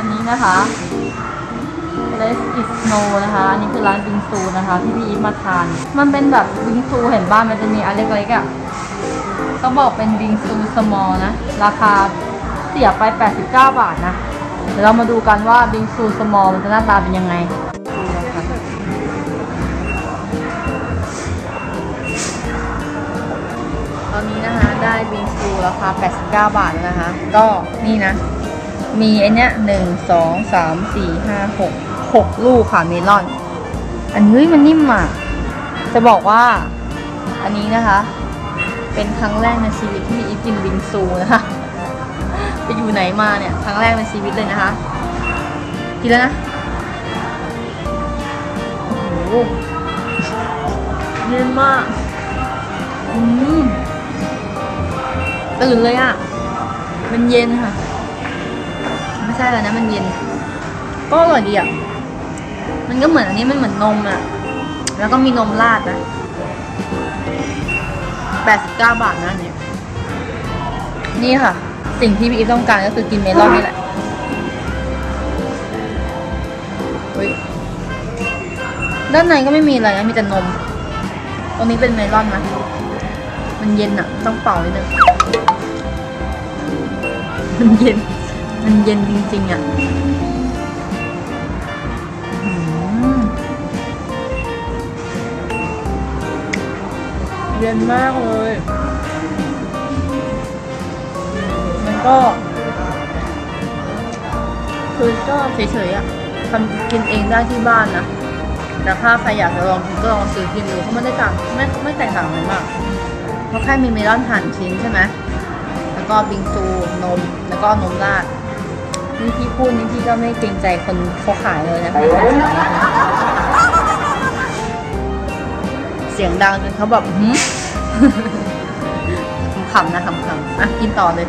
อันนี้นะคะ Let's It Snow นะคะ อันนี้คือร้านบิงซูนะคะ ที่พี่อีฟมาทาน มันเป็นแบบบิงซูเห็นบ้านมันจะมีอันเล็กๆอะก็บอกเป็นบิงซูสมอลนะ ราคาเสียไป 89 บาทนะ เดี๋ยวเรามาดูกันว่าบิงซูสมอลมันจะหน้าตาเป็นยังไงตอนนี้นะคะได้บิงซูราคา 89 บาทแล้วนะคะ ก็นี่นะ มีไอเนี้ยหนึ่งสองสามสี่ห้าหกหกลูกค่ะเมลอน อันนี้มันนิ่มอะ จะบอกว่าอันนี้นะคะ เป็นครั้งแรกในชีวิตที่อีฟกินบิงซูนะคะ ไปอยู่ไหนมาเนี่ยครั้งแรกในชีวิตเลยนะคะ กินแล้วนะโอ้โหเย็นมากอืมตื่นเลยอะ มันเย็นค่ะ ไม่ใช่แล้วนะมันเย็น ก็อร่อยดีอะ มันก็เหมือนอันนี้มันเหมือนนมอะ แล้วก็มีนมราดนะแปดสิบเก้าบาทนะเนี่ยนี่ค่ะ สิ่งที่พี่อีฟต้องการก็คือกินเมลอนนี่แหละด้านในก็ไม่มีอะไรนะมีแต่นม ตรงนี้เป็นเมลอนนะมันเย็นอะต้องเป่านิดนึงมันเย็น มันเย็นจริง ๆ อะเย็นมากเลย มันก็ คือก็เฉยๆอะทำกินเองได้ที่บ้านนะ แต่ถ้าใครอยากจะลองกินก็ลองซื้อกินดูเขาไม่ได้ต่างไม่ไม่แตกต่างกันมากเพราะแค่มีเมลอนหั่นชิ้นใช่ไหม แล้วก็บิงซูนม แล้วก็นมราด นี่พี่พูดนี่พี่ก็ไม่เกรงใจคนเขาขายเลยนะคะเสียงดังจนเขาแบบหืมขำๆนะขำๆอะกินต่อเลย